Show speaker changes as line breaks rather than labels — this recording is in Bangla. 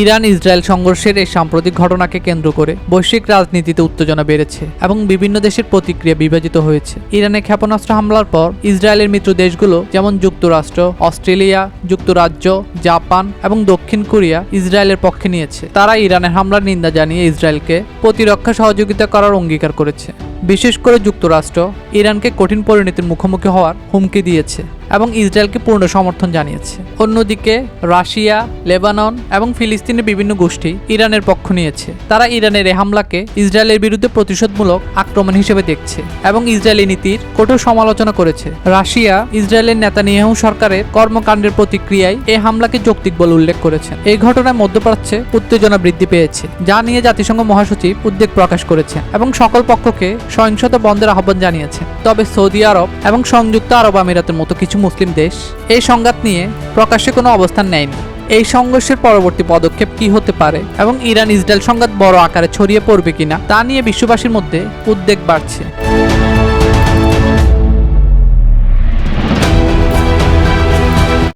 ইরান ইসরায়েল সংঘর্ষের এই সাম্প্রতিক ঘটনাকে কেন্দ্র করে বৈশ্বিক রাজনীতিতে উত্তেজনা বেড়েছে এবং বিভিন্ন দেশের প্রতিক্রিয়া বিভাজিত হয়েছে। ইরানে ক্ষেপণাস্ত্র হামলার পর ইসরায়েলের মিত্র দেশগুলো যেমন যুক্তরাষ্ট্র, অস্ট্রেলিয়া, যুক্তরাজ্য, জাপান এবং দক্ষিণ কোরিয়া ইসরায়েলের পক্ষে নিয়েছে। তারা ইরানের হামলার নিন্দা জানিয়ে ইসরায়েলকে প্রতিরক্ষা সহযোগিতা করার অঙ্গীকার করেছে। বিশেষ করে যুক্তরাষ্ট্র ইরানকে কঠিন পরিণতির মুখোমুখি হওয়ার হুমকি দিয়েছে। এবং ইসরায়েলকে পূর্ণ সমর্থন জানিয়েছে। অন্যদিকে, রাশিয়া, লেবানন এবং ফিলিস্তিনের বিভিন্ন গোষ্ঠী ইরানের পক্ষ নিয়েছে। তারা ইরানের এ হামলাকে ইসরায়েলের বিরুদ্ধে প্রতিশোধমূলক আক্রমণ হিসেবে দেখছে এবং ইসরায়েলি নীতির কঠোর সমালোচনা করেছে। রাশিয়া, ইসরায়েলের নেতানিয়াহু সরকারের কর্মকাণ্ডের প্রতিক্রিয়ায় এই হামলাকে যৌক্তিক বলে উল্লেখ করেছেন এই ঘটনায় মধ্যপ্রাচ্যে উত্তেজনা বৃদ্ধি পেয়েছে, যা নিয়ে জাতিসংঘ মহাসচিব উদ্বেগ প্রকাশ করেছে এবং সকল পক্ষকে সহিংসতা বন্ধের আহ্বান জানিয়েছে। তবে সৌদি আরব এবং সংযুক্ত আরব আমিরাতের মতো কিছু মুসলিম দেশ এই সংঘাত নিয়ে প্রকাশ্যে কোনো অবস্থান নেয়নি। এই সংঘর্ষের পরবর্তী পদক্ষেপ কি হতে পারে এবং ইরান ইসরায়েল সংঘাত বড় আকারে ছড়িয়ে পড়বে কিনা তা নিয়ে বিশ্ববাসীর মধ্যে উদ্বেগ বাড়ছে।